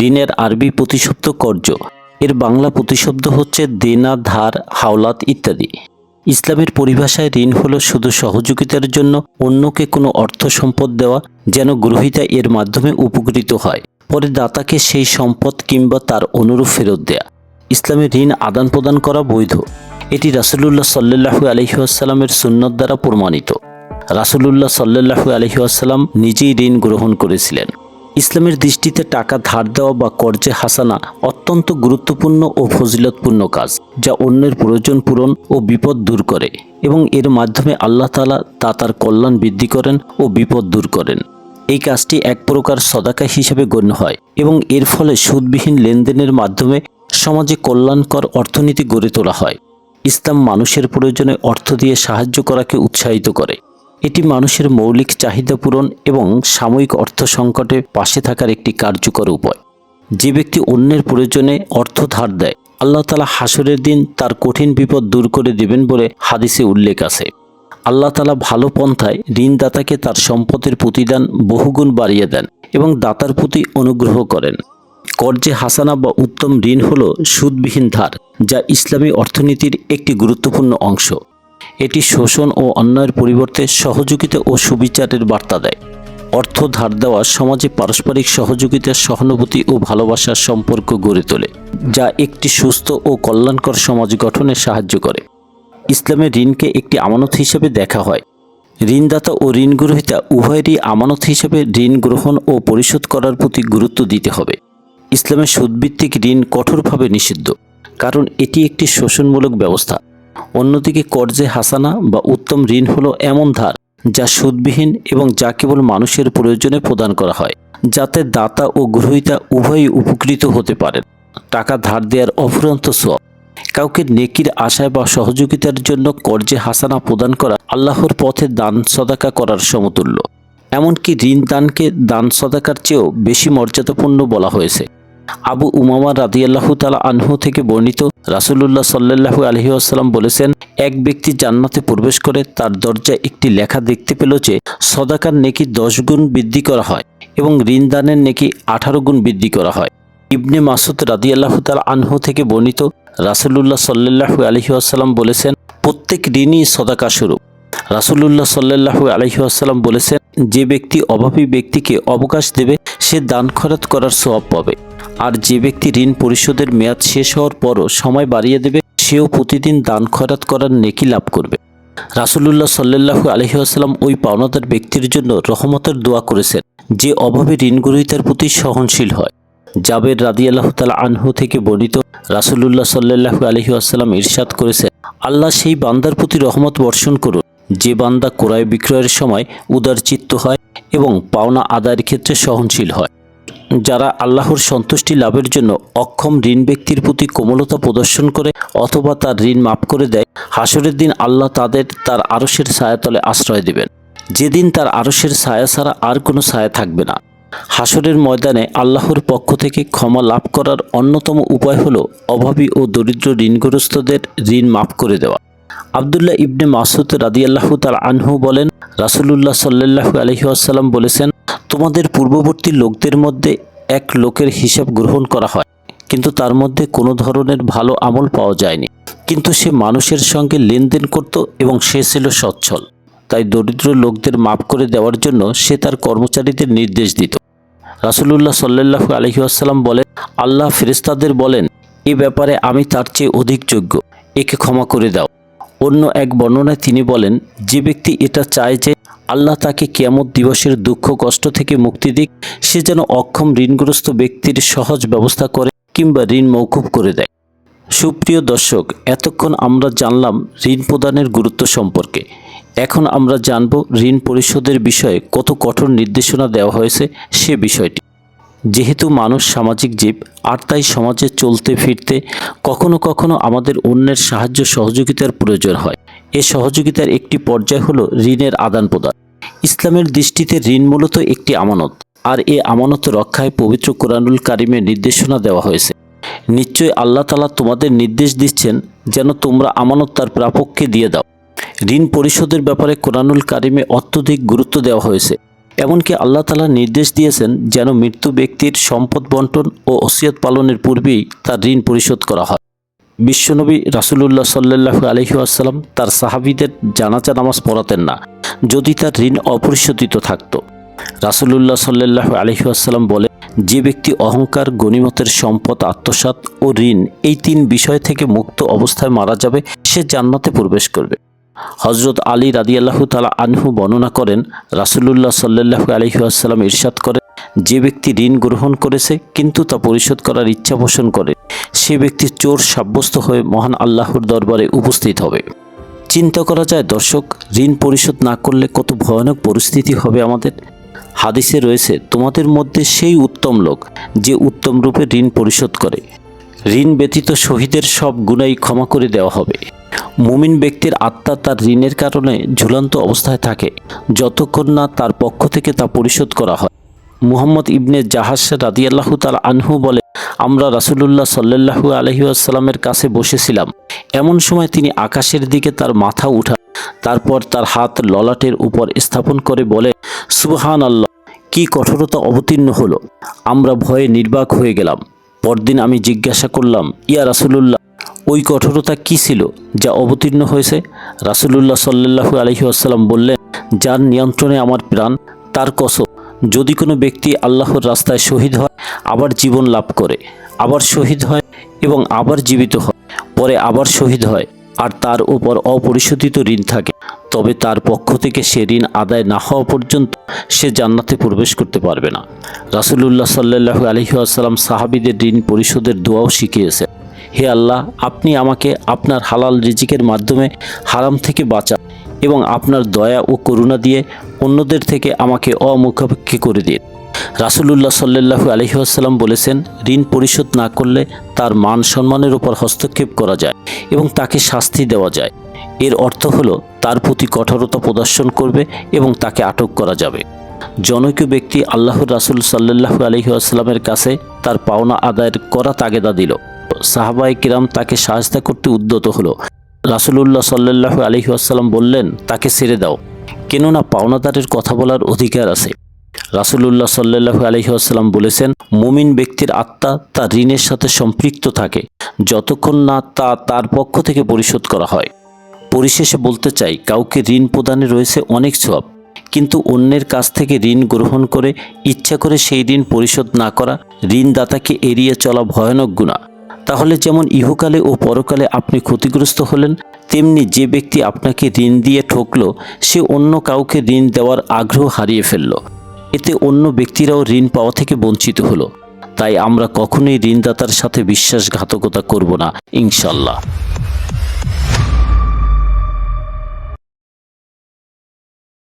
ঋণের আরবি প্রতিশব্দ কর্য। এর বাংলা প্রতিশব্দ হচ্ছে দেনা, ধার, হাওলাত ইত্যাদি। ইসলামের পরিভাষায় ঋণ হলো শুধু সহযোগিতার জন্য, অন্যকে কোনো অর্থ সম্পদ দেওয়া যেন গ্রহীতা এর মাধ্যমে উপকৃত হয়, পরে দাতাকে সেই সম্পদ কিংবা তার অনুরূপ ফেরত দেয়া। ইসলামে ঋণ আদান প্রদান করা বৈধ। এটি রাসুলুল্লাহ সাল্লু আলহিহাস্লামের সুন্নত দ্বারা প্রমাণিত। রাসুলুল্লাহ সাল্লু আলহিহাস্লাম নিজেই ঋণ গ্রহণ করেছিলেন। ইসলামের দৃষ্টিতে টাকা ধার দেওয়া বা কর্জে হাসানা অত্যন্ত গুরুত্বপূর্ণ ও ফজিলতপূর্ণ কাজ, যা অন্যের প্রয়োজন পূরণ ও বিপদ দূর করে এবং এর মাধ্যমে আল্লাহ তালা তা তার কল্যাণ বৃদ্ধি করেন ও বিপদ দূর করেন। এই কাজটি এক প্রকার সদাকা হিসেবে গণ্য হয় এবং এর ফলে সুদবিহীন লেনদেনের মাধ্যমে সমাজে কল্যাণকর অর্থনীতি গড়ে তোলা হয়। ইসলাম মানুষের প্রয়োজনে অর্থ দিয়ে সাহায্য করাকে উৎসাহিত করে। এটি মানুষের মৌলিক চাহিদা পূরণ এবং সাময়িক অর্থ সংকটে পাশে থাকার একটি কার্যকর উপায়। যে ব্যক্তি অন্যের প্রয়োজনে অর্থ ধার দেয়, আল্লাহ তালা হাসরের দিন তার কঠিন বিপদ দূর করে দেবেন বলে হাদিসে উল্লেখ আছে। আল্লাহ তালা ভালো পন্থায় ঋণদাতাকে তার সম্পদের প্রতিদান বহুগুণ বাড়িয়ে দেন এবং দাতার প্রতি অনুগ্রহ করেন। কর্জে হাসানা বা উত্তম ঋণ হল সুদবিহীন ধার, যা ইসলামী অর্থনীতির একটি গুরুত্বপূর্ণ অংশ। এটি শোষণ ও অন্যায়ের পরিবর্তে সহযোগিতা ও সুবিচারের বার্তা দেয়। অর্থ ধার দেওয়া সমাজে পারস্পরিক সহযোগিতার সহানুভূতি ও ভালোবাসার সম্পর্ক গড়ে তোলে, যা একটি সুস্থ ও কল্যাণকর সমাজ গঠনে সাহায্য করে। ইসলামে ঋণকে একটি আমানত হিসেবে দেখা হয়। ঋণদাতা ও ঋণ গ্রহীতা উভয়েরই আমানত হিসেবে ঋণ গ্রহণ ও পরিশোধ করার প্রতি গুরুত্ব দিতে হবে। ইসলামের সুদভিত্তিক ঋণ কঠোরভাবে নিষিদ্ধ, কারণ এটি একটি শোষণমূলক ব্যবস্থা। অন্যদিকে কর্জে হাসানা বা উত্তম ঋণ হলো এমন ধার যা সুদবিহীন এবং যা কেবল মানুষের প্রয়োজনে প্রদান করা হয়, যাতে দাতা ও গ্রহীতা উভয়ই উপকৃত হতে পারেন। টাকা ধার দেওয়ার অফুরন্ত সব কাউকে নেকির আশায় বা সহযোগিতার জন্য কর্জে হাসানা প্রদান করা আল্লাহর পথে দান সদাকা করার সমতুল্য। এমনকি ঋণ দানকে দান সদাকার চেয়েও বেশি মর্যাদাপূর্ণ বলা হয়েছে। আবু উমামা রাদিয়াল্লাহু তালা আনহু থেকে বর্ণিত রাসুলুল্লাহ সাল্লাহু আলহি আসাল্লাম বলেছেন, এক ব্যক্তি জান্নাতে প্রবেশ করে তার দরজায় একটি লেখা দেখতে পেল যে সদাকার নেকি দশ গুণ বৃদ্ধি করা হয় এবং ঋণ দানের নেকি আঠারো গুণ বৃদ্ধি করা হয়। ইবনে মাসুদ রাদিয়াল্লাহু তালা আনহু থেকে বর্ণিত রাসুলুল্লাহ সাল্লাহু আলহি আসাল্লাম বলেছেন, প্রত্যেক ঋণই সদাকা স্বরূপ। রাসুলুল্লাহ সাল্লাহু আলহি আসাল্লাম বলেছেন, যে ব্যক্তি অভাবী ব্যক্তিকে অবকাশ দেবে, সে দান খরচ করার সওয়াব পাবে। আর যে ব্যক্তি ঋণ পরিশোধের মেয়াদ শেষ হওয়ার পরও সময় বাড়িয়ে দেবে, সেও প্রতিদিন দান খয়রাত করার নেকি লাভ করবে। রাসুলুল্লাহ সাল্লাহু আলহিহাস্লাম ওই পাওনাদার ব্যক্তির জন্য রহমতের দোয়া করেছেন, যে অভাবে ঋণ গ্রহীতার প্রতি সহনশীল হয়। জাবের রাদি আল্লাহ তালা আনহু থেকে বর্ণিত রাসুলুল্লাহ সাল্লাহু আলহিহাস্লাম ইরশাদ করেছেন, আল্লাহ সেই বান্দার প্রতি রহমত বর্ষণ করুন। যে বান্দা ক্রয় বিক্রয়ের সময় উদারচিত্ত হয় এবং পাওনা আদায়ের ক্ষেত্রে সহনশীল হয়। যারা আল্লাহর সন্তুষ্টি লাভের জন্য অক্ষম ঋণ ব্যক্তির প্রতি কোমলতা প্রদর্শন করে অথবা তার ঋণ মাফ করে দেয়, হাসরের দিন আল্লাহ তাদের তার আরসের ছায়াতলে আশ্রয় দেবেন। যেদিন তার আরসের ছায়া ছাড়া আর কোনো ছায়া থাকবে না। হাসরের ময়দানে আল্লাহর পক্ষ থেকে ক্ষমা লাভ করার অন্যতম উপায় হল অভাবী ও দরিদ্র ঋণগ্রস্তদের ঋণ মাফ করে দেওয়া। আবদুল্লাহ ইবনে মাসুদ রাদিয়াল্লাহু তাল আনহু বলেন, রাসুলুল্লাহ সাল্লাহু আলহিহাসাল্লাম বলেছেন তোমাদের পূর্ববর্তী লোকদের মধ্যে এক লোকের হিসাব গ্রহণ করা হয়, কিন্তু তার মধ্যে কোনো ধরনের ভালো আমল পাওয়া যায়নি। কিন্তু সে মানুষের সঙ্গে লেনদেন করত এবং সে ছিল সচ্ছল। তাই দরিদ্র লোকদের মাফ করে দেওয়ার জন্য সে তার কর্মচারীদের নির্দেশ দিত। রাসুলুল্লাহ সাল্লাহু আলহিহাসাল্লাম বলেন, আল্লাহ ফেরেস্তাদের বলেন, এ ব্যাপারে আমি তার চেয়ে অধিক যোগ্য, একে ক্ষমা করে দাও অন্য এক বর্ণনায় তিনি বলেন, যে ব্যক্তি এটা চায় যে আল্লাহ তাকে কিয়ামত দিবসের দুঃখ, কষ্ট থেকে মুক্তি দিক। সে যেন অক্ষম, ঋণগ্রস্ত ব্যক্তির সহজ ব্যবস্থা করে কিংবা ঋণ মৌকুব করে দেয়। সুপ্রিয় দর্শক, এতক্ষণ আমরা জানলাম ঋণ প্রদানের গুরুত্ব সম্পর্কে। এখন আমরা জানব ঋণ পরিশোধের বিষয়ে কত কঠোর নির্দেশনা দেওয়া হয়েছে সে বিষয়টি। যেহেতু মানুষ সামাজিক জীব, আর তাই সমাজে চলতে, ফিরতে কখনো কখনো আমাদের অন্যের সাহায্য সহযোগিতার প্রয়োজন হয়। এ সহযোগিতার একটি পর্যায় হলো ঋণের আদান প্রদান। ইসলামের দৃষ্টিতে ঋণ মূলত একটি আমানত, আর এ আমানত রক্ষায় পবিত্র কোরআনুল কারিমে নির্দেশনা দেওয়া হয়েছে। নিশ্চয়ই আল্লাহ তালা তোমাদের নির্দেশ দিচ্ছেন যেন তোমরা আমানত তার প্রাপককে দিয়ে দাও। ঋণ পরিশোধের ব্যাপারে কোরআনুল কারিমে অত্যধিক গুরুত্ব দেওয়া হয়েছে, এমনকি আল্লাহ তালা নির্দেশ দিয়েছেন যেন মৃত্যু ব্যক্তির সম্পদ বন্টন ও ওসিয়ত পালনের পূর্বেই তার ঋণ পরিশোধ করা হয়। বিশ্বনবী রাসুলুল্লাহ সাল্লাহ আলহি আসাল্লাম তার সাহাবিদের জানাজা নামাজ পড়াতেন না, যদি তার ঋণ অপরিশোধিত থাকত। রাসুলুল্লাহ সাল্লাহ আলহি আসাল্লাম বলে, যে ব্যক্তি অহংকার, গণিমতের সম্পদ, আত্মসাৎ ও ঋণ এই তিন বিষয় থেকে মুক্ত অবস্থায় মারা যাবে, সে জান্নাতে প্রবেশ করবে। হজরত আলী রাদিয়াল্লাহু তালা আনহু বর্ণনা করেন রাসুল্লাহ রাসুলুল্লাহ সাল্লাহু আলহিহাসাল্লাম ইরশাদ করেন যে ব্যক্তি ঋণ গ্রহণ করেছে কিন্তু তা পরিশোধ করার ইচ্ছা পোষণ করে, সে ব্যক্তি চোর সাব্যস্ত হয়ে মহান আল্লাহর দরবারে উপস্থিত হবে। চিন্তা করা যায়, দর্শক, ঋণ পরিশোধ না করলে কত ভয়ানক পরিস্থিতি হবে আমাদের? হাদিসে রয়েছে, তোমাদের মধ্যে সেই উত্তম লোক যে উত্তম রূপে ঋণ পরিশোধ করে। ঋণ ব্যতীত শহীদের সব গুণাই ক্ষমা করে দেওয়া হবে। মুমিন ব্যক্তির আত্মা তার ঋণের কারণে ঝুলন্ত অবস্থায় থাকে, যতক্ষণ না তার পক্ষ থেকে তা পরিশোধ করা হয়। মুহাম্মদ ইবনে জাহাস রাদিয়াল্লাহু তাল আনহু বলে, আমরা রাসুলুল্লাহ সাল্লাহু আলহিউসাল্লামের কাছে বসেছিলাম। এমন সময় তিনি আকাশের দিকে তার মাথা উঠা, তারপর তার হাত ললাটের উপর স্থাপন করে বলে সুবহান আল্লাহ কি কঠোরতা অবতীর্ণ হলো। আমরা ভয়ে নির্বাক হয়ে গেলাম। পরদিন আমি জিজ্ঞাসা করলাম, ইয়া রাসুলুল্লাহ, ওই কঠোরতা কি ছিল যা অবতীর্ণ হয়েছে? রাসুলুল্লাহ সাল্লাহু আলহি বললেন, যার নিয়ন্ত্রণে আমার প্রাণ, তার কসম যদি কোনো ব্যক্তি আল্লাহর রাস্তায় শহীদ হয়, আবার জীবন লাভ করে, আবার শহীদ হয় এবং আবার জীবিত হয়, পরে আবার শহীদ হয় আর তার উপর অপরিশোধিত ঋণ থাকে, তবে তার পক্ষ থেকে সে ঋণ আদায় না হওয়া পর্যন্ত সে জান্নাতে প্রবেশ করতে পারবে না। রাসুলুল্লাহ সাল্লাহ আলহিহাসাল্লাম সাহাবিদের ঋণ পরিশোধের দোয়াও শিখিয়েছে হে আল্লাহ, আপনি আমাকে আপনার হালাল রিজিকের মাধ্যমে হারাম থেকে বাঁচান এবং আপনার দয়া ও করুণা দিয়ে অন্যদের থেকে আমাকে অমুখাপেক্ষী করে দিন। রাসুলুল্লাহ সাল্লাহু আলহিহাসাল্লাম বলেছেন, ঋণ পরিশোধ না করলে তার মান সম্মানের উপর হস্তক্ষেপ করা যায় এবং তাকে শাস্তি দেওয়া যায়। এর অর্থ হলো, তার প্রতি কঠোরতা প্রদর্শন করবে এবং তাকে আটক করা যাবে। জনৈক ব্যক্তি আল্লাহর রাসুল সাল্লাহু আলহিহাস্লামের কাছে তার পাওনা আদায়ের করা তাগেদা দিল। সাহাবাই কিরাম তাকে সাহায্য করতে উদ্যত হলো। রাসুলুল্লাহ সাল্লাহু আলহিহাস্লাম বললেন, তাকে ছেড়ে দাও। কেননা পাওনাদারের কথা বলার অধিকার আছে। রাসুলুল্লাহ সাল্লাহু আলহিহাস্লাম বলেছেন, মুমিন ব্যক্তির আত্মা তার ঋণের সাথে সম্পৃক্ত থাকে, যতক্ষণ না তা তার পক্ষ থেকে পরিশোধ করা হয়। পরিশেষে বলতে চাই, কাউকে ঋণ প্রদানে রয়েছে অনেক সব কিন্তু অন্যের কাছ থেকে ঋণ গ্রহণ করে ইচ্ছা করে সেই ঋণ পরিশোধ না করা ঋণদাতাকে এড়িয়ে চলা ভয়ানক গুণা তাহলে যেমন ইহকালে ও পরকালে আপনি ক্ষতিগ্রস্ত হলেন, তেমনি যে ব্যক্তি আপনাকে ঋণ দিয়ে ঠকলো, সে অন্য কাউকে ঋণ দেওয়ার আগ্রহ হারিয়ে ফেলল। এতে অন্য ব্যক্তিরাও ঋণ পাওয়া থেকে বঞ্চিত হলো। তাই আমরা কখনোই ঋণদাতার সাথে বিশ্বাসঘাতকতা করব না, ইনশাল্লাহ।